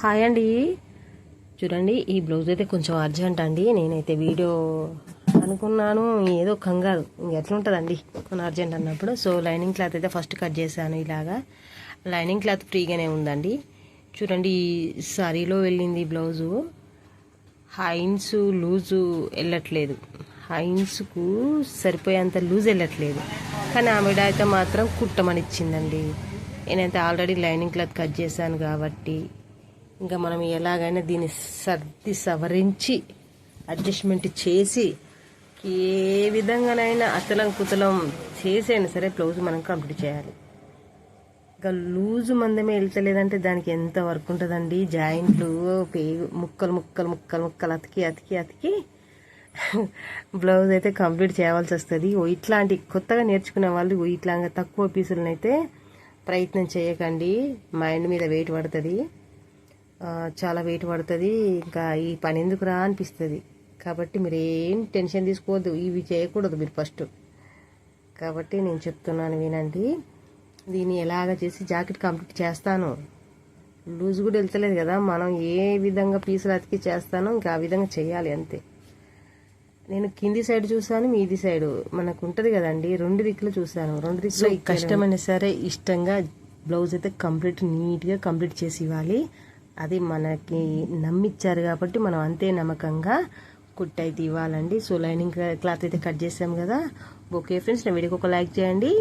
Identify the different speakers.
Speaker 1: Hi అండి. చూడండి ఈ బ్లౌజ్ అయితే కొంచెం అర్జెంట్ అండి. నేనైతే వీడియో అనుకున్నాను ఏదో కంగారు. ఎట్లుంటుందండి? మన అర్జెంట్ అన్నప్పుడు. సో లైనింగ్ క్లాత్ అయితే ఫస్ట్ కట్ చేశాను ఇలాగా. లైనింగ్ క్లాత్ ఫ్రీగానే ఉందండి. చూడండి ఈ సారీలో వెళ్ళింది బ్లౌజు. హైన్స్ లూజు వెళ్ళట్లేదు. హైన్స్కు సరిపోయేంత లూజ్ వెళ్ళట్లేదు. కానీ ఆవిడ అయితే మాత్రం కుట్టమని ఇచ్చిందండి నేనైతే ఆల్రెడీ లైనింగ్ క్లాత్ కట్ చేశాను కాబట్టి. ఇంకా మనం ఎలాగైనా దీన్ని సర్ది సవరించి అడ్జస్ట్మెంట్ చేసి ఏ విధంగానైనా అతలం కుతలం చేసైనా సరే బ్లౌజ్ మనం కంప్లీట్ చేయాలి. ఇంకా లూజు మందమే వెళ్తలేదంటే దానికి ఎంత వర్క్ ఉంటుందండి? జాయింట్లు పేగు ముక్కలు ముక్కలు ముక్కలు ముక్కలు అతికి అతికి అతికి బ్లౌజ్ అయితే కంప్లీట్ చేయాల్సి వస్తుంది. ఓ ఇట్లాంటి కొత్తగా నేర్చుకునే వాళ్ళు ఇట్లాగా తక్కువ పీసులను అయితే ప్రయత్నం చేయకండి. మైండ్ మీద వెయిట్ పడుతుంది. చాలా వెయిట్ పడుతుంది. ఇంకా ఈ పని ఎందుకురా అనిపిస్తుంది. కాబట్టి మీరు ఏం టెన్షన్ తీసుకోవద్దు. ఇవి చేయకూడదు మీరు ఫస్ట్ కాబట్టి నేను చెప్తున్నాను వినండి. దీన్ని ఎలాగ చేసి జాకెట్ కంప్లీట్ చేస్తాను. లూజ్ కూడా వెళ్తలేదు కదా. మనం ఏ విధంగా పీసులు అతికి చేస్తానో ఇంకా ఆ విధంగా చేయాలి అంతే. నేను కింది సైడ్ చూసాను మీది సైడ్ మనకు ఉంటుంది కదండి. రెండు దిక్కులు చూసాను రెండు దిక్కులు కష్టమైనా సరే ఇష్టంగా బ్లౌజ్ అయితే కంప్లీట్ నీట్గా కంప్లీట్ చేసి ఇవ్వాలి. అది మనకి నమ్మిచ్చారు కాబట్టి మనం అంతే నమ్మకంగా కుట్ అయితే ఇవ్వాలండి సో లైనింగ్ క్లాత్ అయితే కట్ చేసాం కదా. ఓకే ఫ్రెండ్స్ నా వీడియోకి ఒక లైక్ చేయండి.